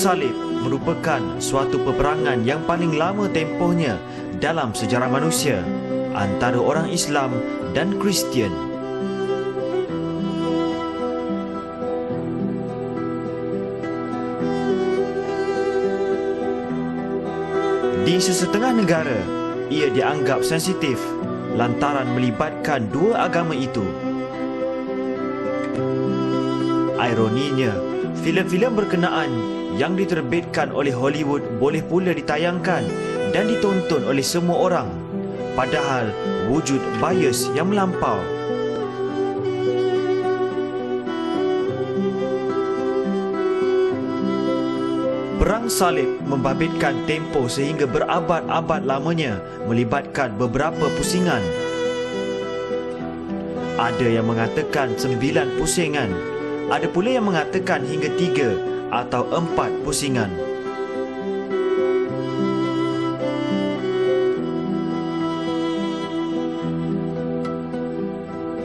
Salib merupakan suatu peperangan yang paling lama tempohnya dalam sejarah manusia antara orang Islam dan Kristian. Di sesetengah negara, ia dianggap sensitif lantaran melibatkan dua agama itu. Ironinya, filem-filem berkenaan yang diterbitkan oleh Hollywood boleh pula ditayangkan dan ditonton oleh semua orang. Padahal wujud bias yang melampau. Perang Salib membabitkan tempoh sehingga berabad-abad lamanya melibatkan beberapa pusingan. Ada yang mengatakan sembilan pusingan, ada pula yang mengatakan hingga tiga atau empat pusingan.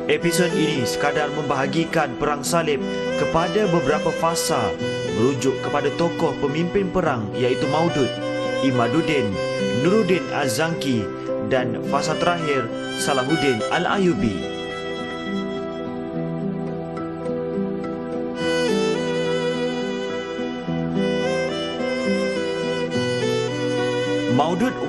Episod ini sekadar membahagikan Perang Salib kepada beberapa fasa merujuk kepada tokoh pemimpin perang iaitu Maudud, Imaduddin, Nuruddin Az-Zanki dan fasa terakhir Salahuddin Al-Ayubi.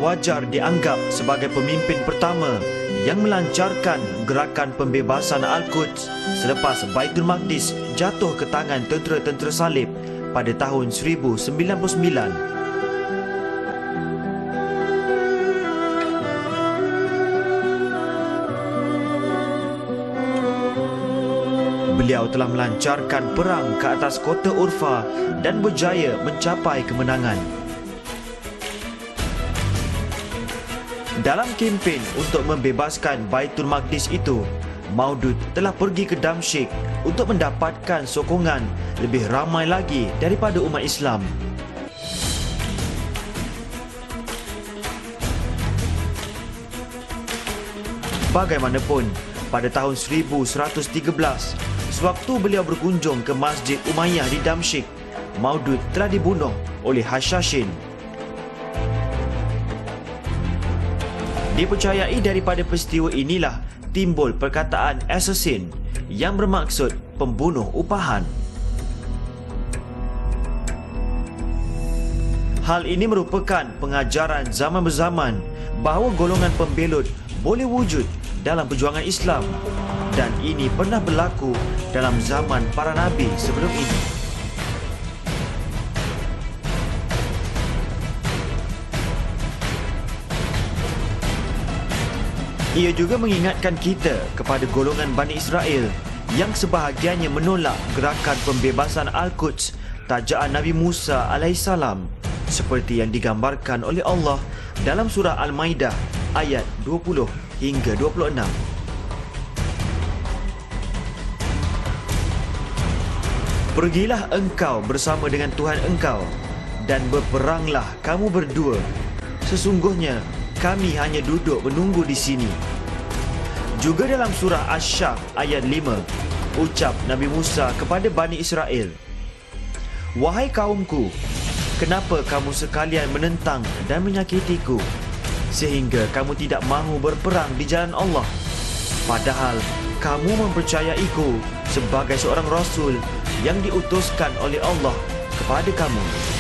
Wajar dianggap sebagai pemimpin pertama yang melancarkan gerakan pembebasan Al-Quds selepas Baitul Maqdis jatuh ke tangan tentera-tentera salib pada tahun 1099. Beliau telah melancarkan perang ke atas kota Urfa dan berjaya mencapai kemenangan. Dalam kempen untuk membebaskan Baitul Maqdis itu, Maudud telah pergi ke Damsyik untuk mendapatkan sokongan lebih ramai lagi daripada umat Islam. Bagaimanapun, pada tahun 1113, sewaktu beliau berkunjung ke Masjid Umayyah di Damsyik, Maudud telah dibunuh oleh Hashashin Dipercayai daripada peristiwa inilah timbul perkataan assassin yang bermaksud pembunuh upahan. Hal ini merupakan pengajaran zaman berzaman bahawa golongan pembelut boleh wujud dalam perjuangan Islam dan ini pernah berlaku dalam zaman para nabi sebelum ini. Ia juga mengingatkan kita kepada golongan Bani Israel yang sebahagiannya menolak gerakan pembebasan Al-Quds tajaan Nabi Musa AS seperti yang digambarkan oleh Allah dalam surah Al-Maidah ayat 20 hingga 26. Pergilah engkau bersama dengan Tuhan engkau dan berperanglah kamu berdua. Sesungguhnya kami hanya duduk menunggu di sini. Juga dalam surah Ash-Shaf ayat 5, ucap Nabi Musa kepada Bani Israel, Wahai kaumku, kenapa kamu sekalian menentang dan menyakitiku sehingga kamu tidak mahu berperang di jalan Allah? Padahal kamu mempercayaiku sebagai seorang Rasul yang diutuskan oleh Allah kepada kamu.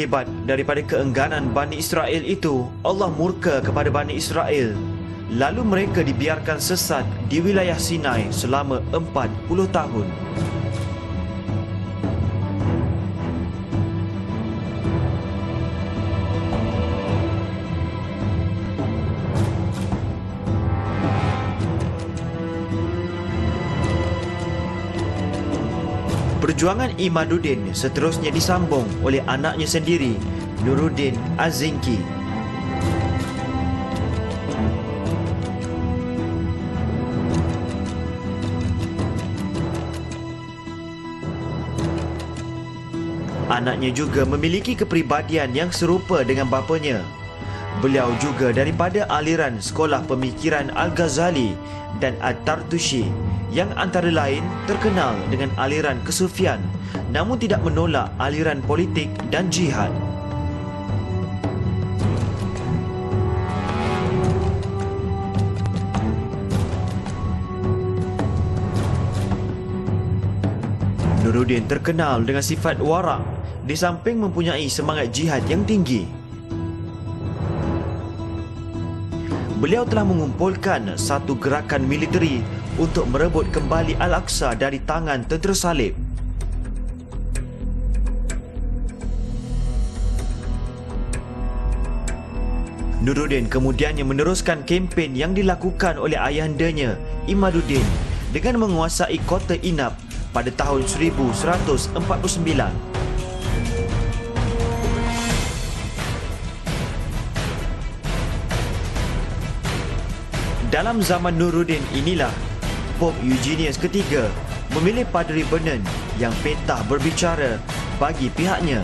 Akibat daripada keengganan Bani Israel itu, Allah murka kepada Bani Israel. Lalu mereka dibiarkan sesat di wilayah Sinai selama 40 tahun. Perjuangan Imaduddin seterusnya disambung oleh anaknya sendiri, Nuruddin Azinki. Anaknya juga memiliki kepribadian yang serupa dengan bapanya. Beliau juga daripada aliran sekolah pemikiran Al-Ghazali dan At-Tartushi yang antara lain terkenal dengan aliran kesufian namun tidak menolak aliran politik dan jihad. Nuruddin terkenal dengan sifat warak di samping mempunyai semangat jihad yang tinggi. Beliau telah mengumpulkan satu gerakan militeri untuk merebut kembali Al-Aqsa dari tangan tentera salib. Nuruddin kemudiannya meneruskan kempen yang dilakukan oleh ayahandanya Imaduddin dengan menguasai kota Inab pada tahun 1149. Dalam zaman Nuruddin inilah Pope Eugenius ketiga memilih Padri Vernon yang petah berbicara bagi pihaknya.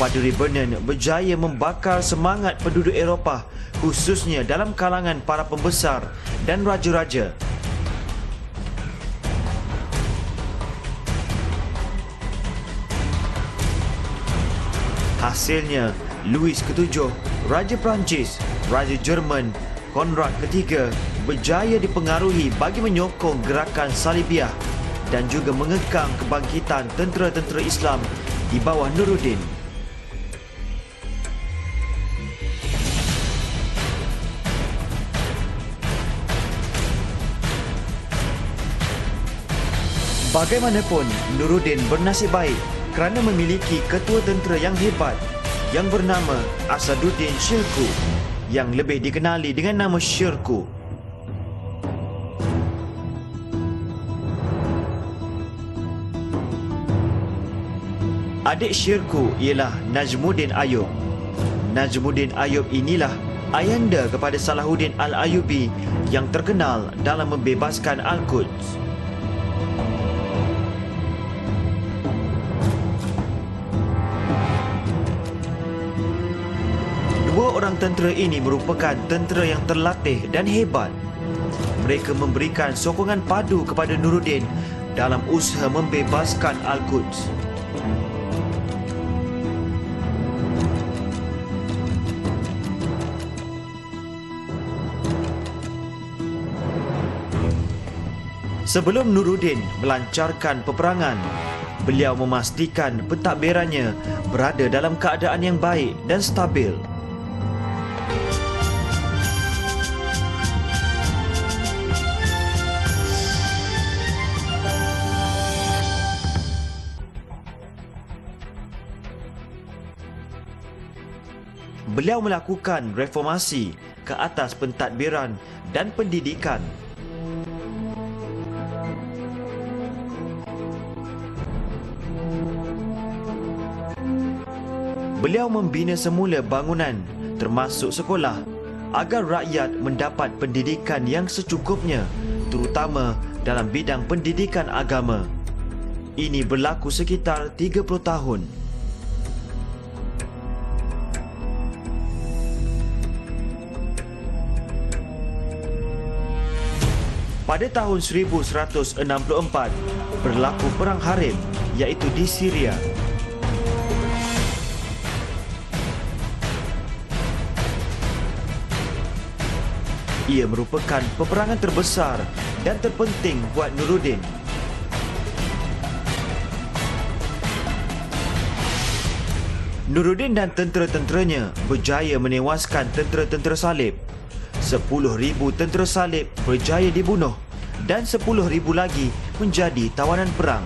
Padri Vernon berjaya membakar semangat penduduk Eropah khususnya dalam kalangan para pembesar dan raja-raja. Hasilnya, Louis ketujuh, Raja Perancis, Raja Jerman Konrad ketiga berjaya dipengaruhi bagi menyokong gerakan Salibiah dan juga mengekang kebangkitan tentera-tentera Islam di bawah Nuruddin. Bagaimanapun, Nuruddin bernasib baik kerana memiliki ketua tentera yang hebat yang bernama Asaduddin Shilku yang lebih dikenali dengan nama Syirku. Adik Syirku ialah Najmuddin Ayub. Najmuddin Ayub inilah ayanda kepada Salahuddin Al-Ayubi yang terkenal dalam membebaskan Al-Quds. Orang tentera ini merupakan tentera yang terlatih dan hebat. Mereka memberikan sokongan padu kepada Nuruddin dalam usaha membebaskan Al-Quds. Sebelum Nuruddin melancarkan peperangan, beliau memastikan pentadbirannya berada dalam keadaan yang baik dan stabil. Beliau melakukan reformasi ke atas pentadbiran dan pendidikan. Beliau membina semula bangunan termasuk sekolah agar rakyat mendapat pendidikan yang secukupnya terutama dalam bidang pendidikan agama. Ini berlaku sekitar 30 tahun. Pada tahun 1164 berlaku perang Harim iaitu di Syria. Ia merupakan peperangan terbesar dan terpenting buat Nuruddin. Nuruddin dan tentera-tenteranya berjaya menewaskan tentera-tentera salib 10,000 tentera salib berjaya dibunuh dan 10,000 lagi menjadi tawanan perang.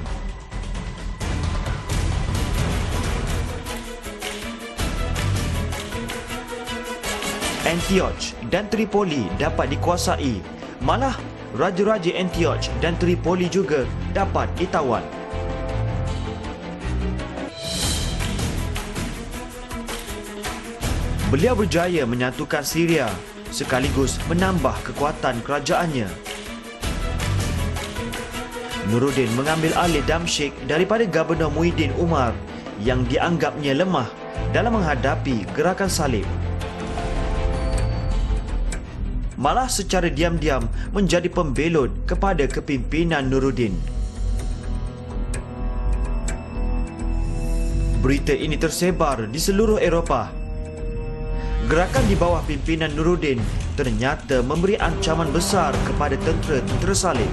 Antioch dan Tripoli dapat dikuasai. Malah raja-raja Antioch dan Tripoli juga dapat ditawan. Beliau berjaya menyatukan Syria sekaligus menambah kekuatan kerajaannya. Nuruddin mengambil alih Damsyik daripada Gubernur Muhyiddin Umar yang dianggapnya lemah dalam menghadapi gerakan salib. malah secara diam-diam menjadi pembelot kepada kepimpinan Nuruddin. Berita ini tersebar di seluruh Eropah. Gerakan di bawah pimpinan Nuruddin ternyata memberi ancaman besar kepada tentera-tentera salib.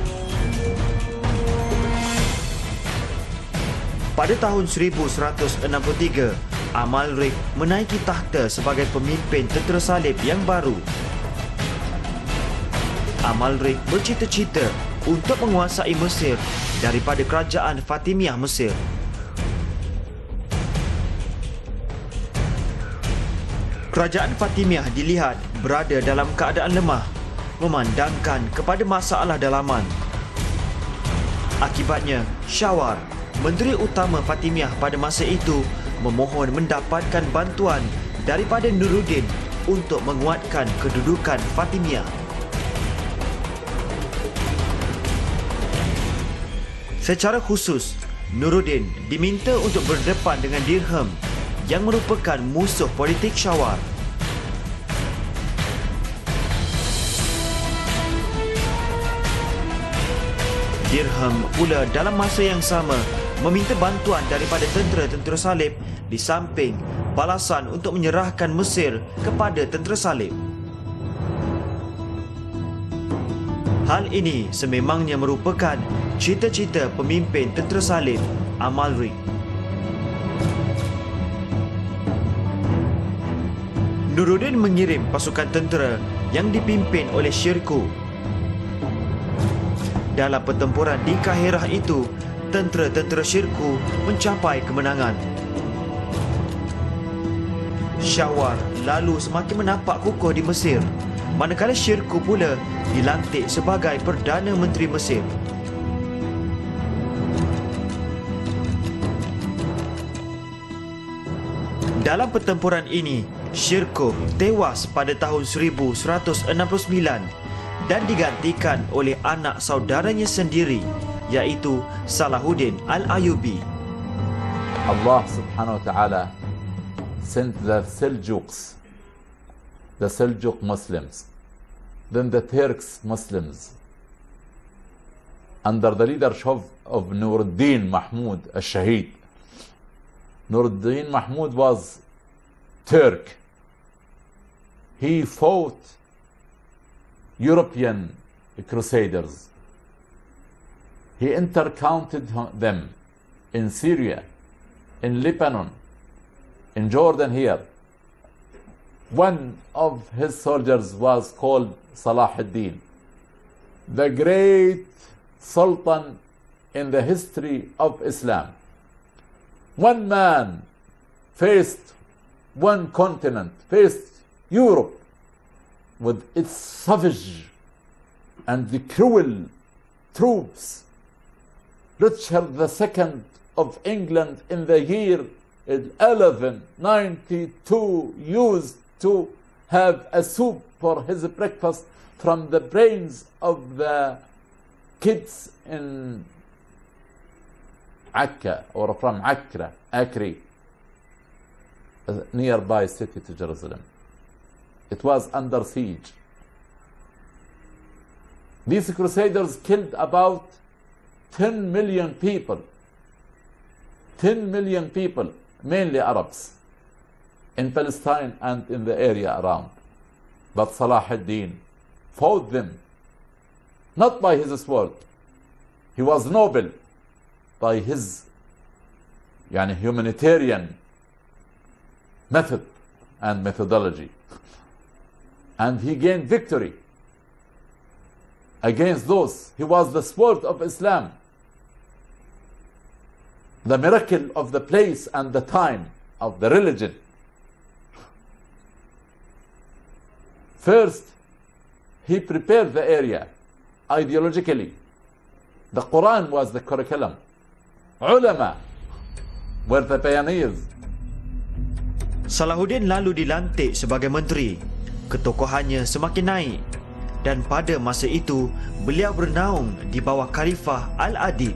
Pada tahun 1163, Amalrik menaiki tahta sebagai pemimpin tentera salib yang baru. Amalrik bercita-cita untuk menguasai Mesir daripada kerajaan Fatimiyah Mesir. Kerajaan Fatimiyah dilihat berada dalam keadaan lemah, memandangkan kepada masalah dalaman. Akibatnya, Syawar, Menteri Utama Fatimiyah pada masa itu, memohon mendapatkan bantuan daripada Nuruddin untuk menguatkan kedudukan Fatimiyah. Secara khusus, Nuruddin diminta untuk berdepan dengan Dirham yang merupakan musuh politik Syawar. Dirham pula dalam masa yang sama meminta bantuan daripada tentera-tentera salib di samping balasan untuk menyerahkan Mesir kepada tentera salib. Hal ini sememangnya merupakan cita-cita pemimpin tentera salib Amalrik. Nuruddin mengirim pasukan tentera yang dipimpin oleh Syirku. Dalam pertempuran di Kahirah itu, tentera-tentera Syirku mencapai kemenangan. Syawar lalu semakin menapak kukuh di Mesir, manakala Syirku pula dilantik sebagai Perdana Menteri Mesir. Dalam pertempuran ini, Syirkuh tewas pada tahun 1169 dan digantikan oleh anak saudaranya sendiri iaitu Salahuddin Al-Ayubi. Allah subhanahu wa ta'ala sent the Seljuks, the Seljuk Muslims, then the Turks Muslims, under the leadership of, Nuruddin Mahmud al-Shahid. Nuruddin Mahmud was Turk. He fought European crusaders he intercounted them in Syria, in Lebanon, in Jordan here. One of his soldiers was called Salah ad-Din, the great sultan in the history of Islam. One man faced one continent, faced Europe with its savage and the cruel troops Richard II of England in the year 1192 used to have a soup for his breakfast from the brains of the kids in Akka or from Accra, Akri, uh, a nearby city to Jerusalem. It was under siege. These crusaders killed about 10 million people, 10 million people, mainly Arabs, in Palestine and in the area around. But Salah ad-Din fought them, not by his sword. He was noble by his yani, humanitarian method and methodology. And he gained victory against those. He was the sword of Islam the miracle of the place and the time of the religion. First, he prepared the area ideologically. The Quran was the curriculum. Ulama were the pioneers. Salahuddin lalu dilantik sebagai menteri. Ketokohannya semakin naik. Dan pada masa itu beliau bernaung di bawah Khalifah Al-Adid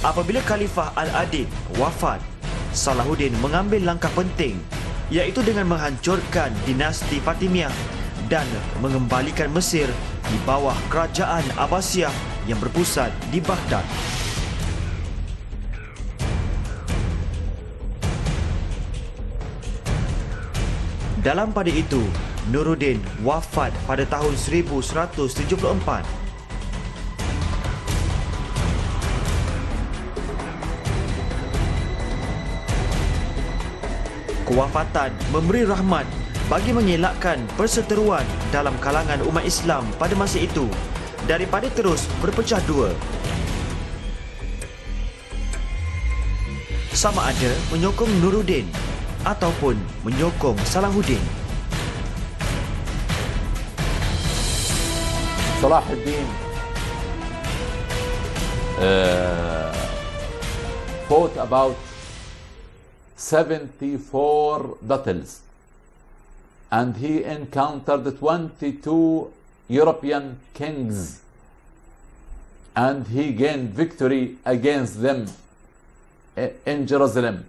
Apabila Khalifah Al-Adid wafat, Salahuddin mengambil langkah penting iaitu dengan menghancurkan dinasti Fatimiyah dan mengembalikan Mesir di bawah kerajaan Abbasiyah yang berpusat di Baghdad. Dalam pada itu, Nuruddin wafat pada tahun 1174. Kewafatan memberi rahmat bagi mengelakkan perseteruan dalam kalangan umat Islam pada masa itu daripada terus berpecah dua. Sama ada menyokong Nuruddin ataupun menyokong Salahuddin. Salahuddin uh, fought about 74 battles and he encountered 22 European kings and he gained victory against them in Jerusalem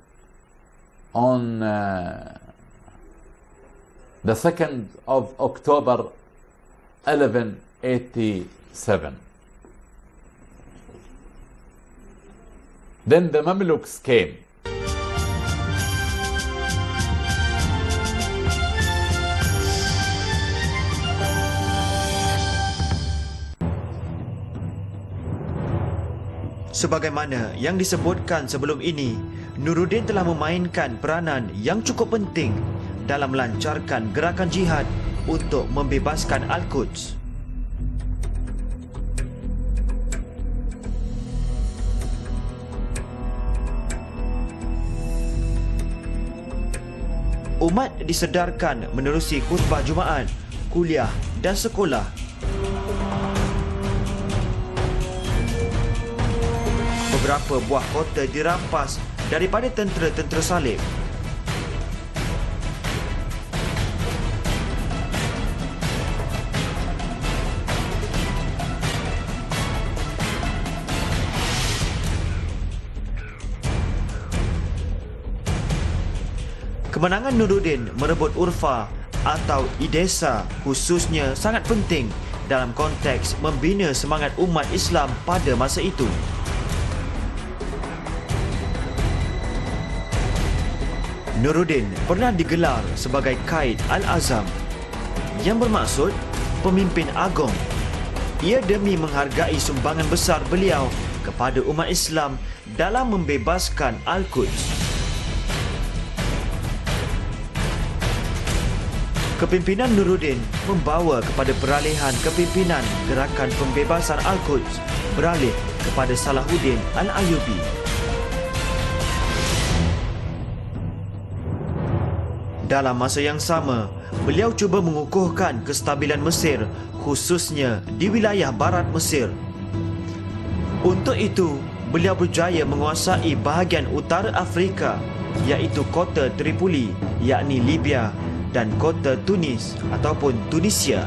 on uh, the 2nd of October 1187. Then the Mamluks came. Sebagaimana yang disebutkan sebelum ini, Nuruddin telah memainkan peranan yang cukup penting dalam melancarkan gerakan jihad untuk membebaskan Al-Quds. Umat disedarkan menerusi khutbah Jumaat, kuliah dan sekolah beberapa buah kota dirampas daripada tentera-tentera salib. Kemenangan Nuruddin merebut Urfa atau Idesa khususnya sangat penting dalam konteks membina semangat umat Islam pada masa itu. Nuruddin pernah digelar sebagai Kaid Al-Azam yang bermaksud pemimpin agong. Ia demi menghargai sumbangan besar beliau kepada umat Islam dalam membebaskan Al-Quds. Kepimpinan Nuruddin membawa kepada peralihan kepimpinan gerakan pembebasan Al-Quds beralih kepada Salahuddin Al-Ayyubi. Dalam masa yang sama, beliau cuba mengukuhkan kestabilan Mesir khususnya di wilayah barat Mesir. Untuk itu, beliau berjaya menguasai bahagian utara Afrika iaitu kota Tripoli yakni Libya dan kota Tunis ataupun Tunisia.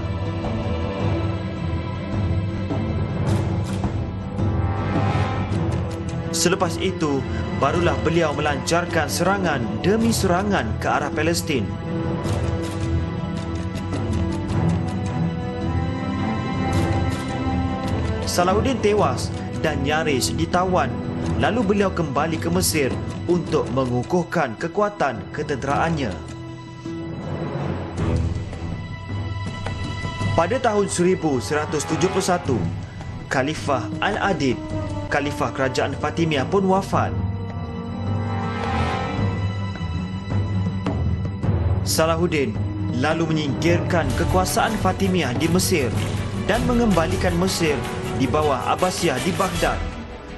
Selepas itu, barulah beliau melancarkan serangan demi serangan ke arah Palestin. Salahuddin tewas dan nyaris ditawan. Lalu beliau kembali ke Mesir untuk mengukuhkan kekuatan ketenteraannya. Pada tahun 1171, Khalifah Al-Adid, Khalifah Kerajaan Fatimiyah pun wafat. Salahuddin lalu menyingkirkan kekuasaan Fatimiyah di Mesir dan mengembalikan Mesir di bawah Abbasiyah di Baghdad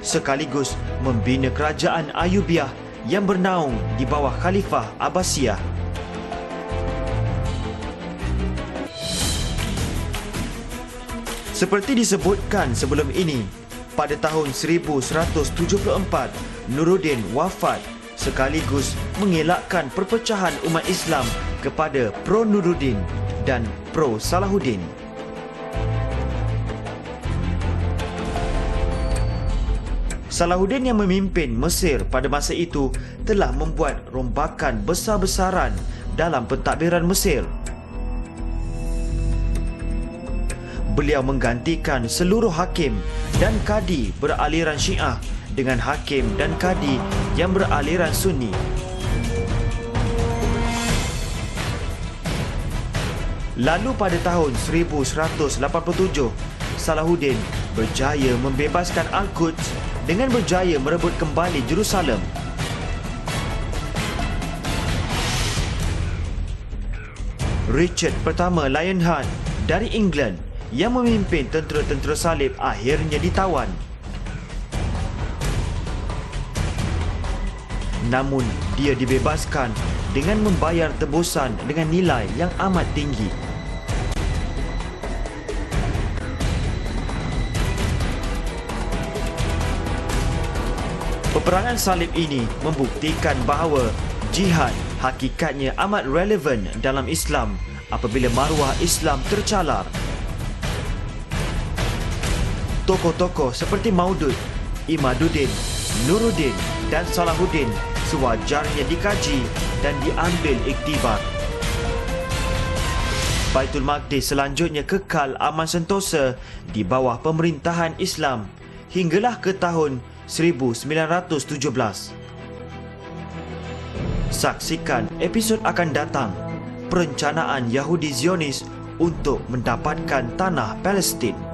sekaligus membina kerajaan Ayubiyah yang bernaung di bawah Khalifah Abbasiyah. Seperti disebutkan sebelum ini, pada tahun 1174, Nuruddin wafat sekaligus mengelakkan perpecahan umat Islam kepada pro Nuruddin dan pro Salahuddin. Salahuddin yang memimpin Mesir pada masa itu telah membuat rombakan besar-besaran dalam pentadbiran Mesir. Beliau menggantikan seluruh hakim dan kadi beraliran Syiah dengan hakim dan kadi yang beraliran Sunni. Lalu pada tahun 1187, Salahuddin berjaya membebaskan Al-Quds dengan berjaya merebut kembali Jerusalem. Richard pertama Lionheart dari England yang memimpin tentera-tentera salib akhirnya ditawan. Namun dia dibebaskan dengan membayar tebusan dengan nilai yang amat tinggi. Peperangan salib ini membuktikan bahawa jihad hakikatnya amat relevan dalam Islam apabila maruah Islam tercalar. Tokoh-tokoh seperti Maudud, Imaduddin, Nuruddin dan Salahuddin sewajarnya dikaji dan diambil iktibar. Baitul Maqdis selanjutnya kekal aman sentosa di bawah pemerintahan Islam hinggalah ke tahun 1917. Saksikan episod akan datang perencanaan Yahudi Zionis untuk mendapatkan tanah Palestin.